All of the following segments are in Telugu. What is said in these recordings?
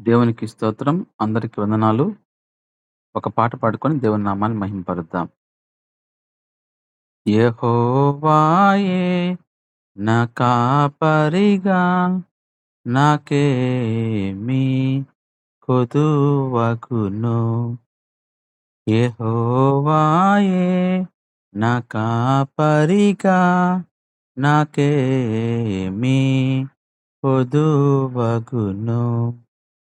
దేవునికి స్తోత్రం. అందరికి వందనాలు. ఒక పాట పాడుకొని దేవుని నామాన్ని మహింపరుద్దాం. యహోవాయే నా కాపరిగా నాకేమి కొదువకును యహోవాయే నా కాపరిగా నాకేమి కొదువగును.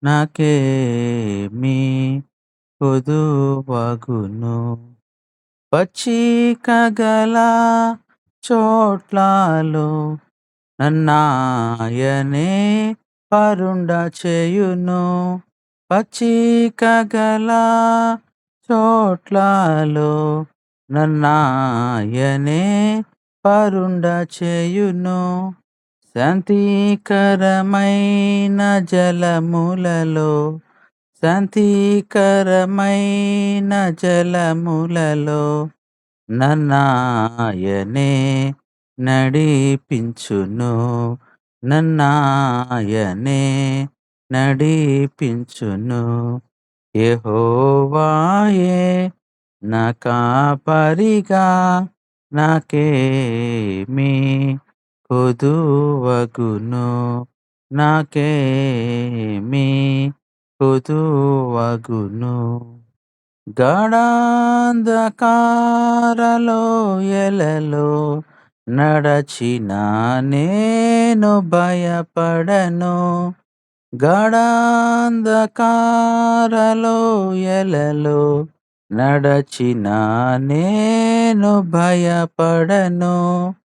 నాకేమీ పొదువగును పచ్చిక గల చోట్లలో నన్నాయనే పరుండ చేయును. పచ్చిక గల చోట్లలో నన్నాయనే పరుండ చేయును. శాంతికరమైన జలములలో శాంతికరమైన జలములలో నన్నాయనే నడిపించును. నన్నాయనే నడిపించును. యెహోవాయే నా కాపరిగా నాకేమీ కొదువగును. నాకేమి కొదువగును. గాఢాంధకార లోయలలో నడచిన నేను భయపడను. గాఢాంధకార లోయలలో నడచిన నేను భయపడను.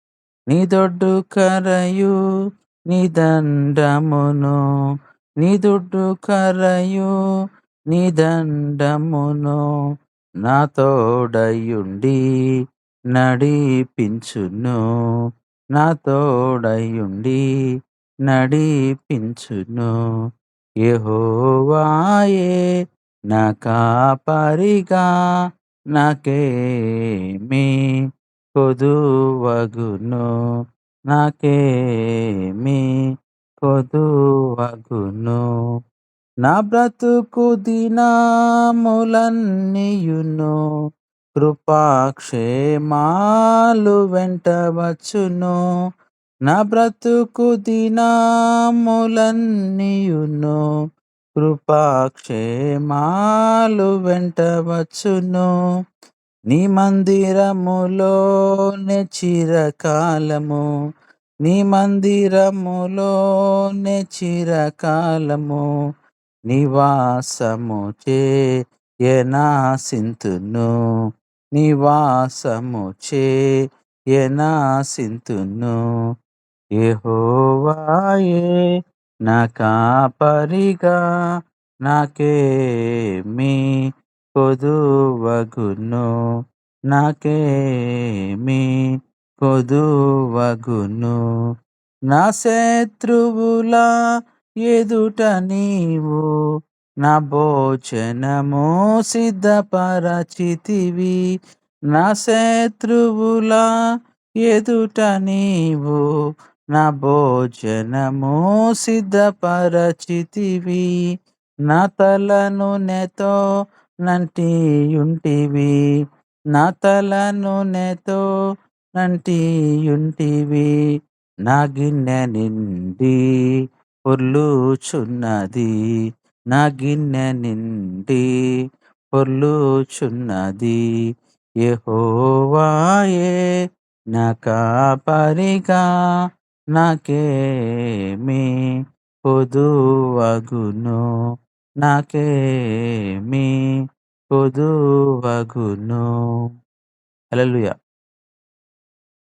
నీ దొడ్డు కరయు నిదండమును నీ దొడ్డు కరయు నిదండమును నా తోడయుండి నడిపించును. నా తోడయుండి నడిపించును. యహోవాయే నా కాపరిగా నాకేమీ కొదువగును. నాకేమి కొదువగును. నా బ్రతుకు దినములన్నీయును కృపాక్షేమాలు వెంటవచ్చును. నా బ్రతుకు దినములన్నీయును కృపాక్షేమాలు వెంటవచ్చును. నీ మందిరములోనే చిరకాలము నీ మందిరములోనే చిరకాలము నివాసము చేయనాసింతును. నివాసము చేయనాసింతును. యెహోవాయే నా కాపరిగా నాకేమీ కొదువగును. నాకేమి కొదువగును. నా శత్రువుల ఎదుట నీవు నా భోజనము సిద్ధపరచితివి. నా శత్రువుల ఎదుట నీవు నా భోజనము సిద్ధపరచితివి. నా తలను నెతో నంటియుంటివి. నా తల నూనెతో నంటియుంటివి. నా గిన్నె నిండి పొర్లుచున్నది. నా గిన్నె నిండి పొర్లుచున్నది. యెహోవాయే నా కాపరిగా నాకేమి పొదువగును నాకేమీ కొదువగును. అలలుయ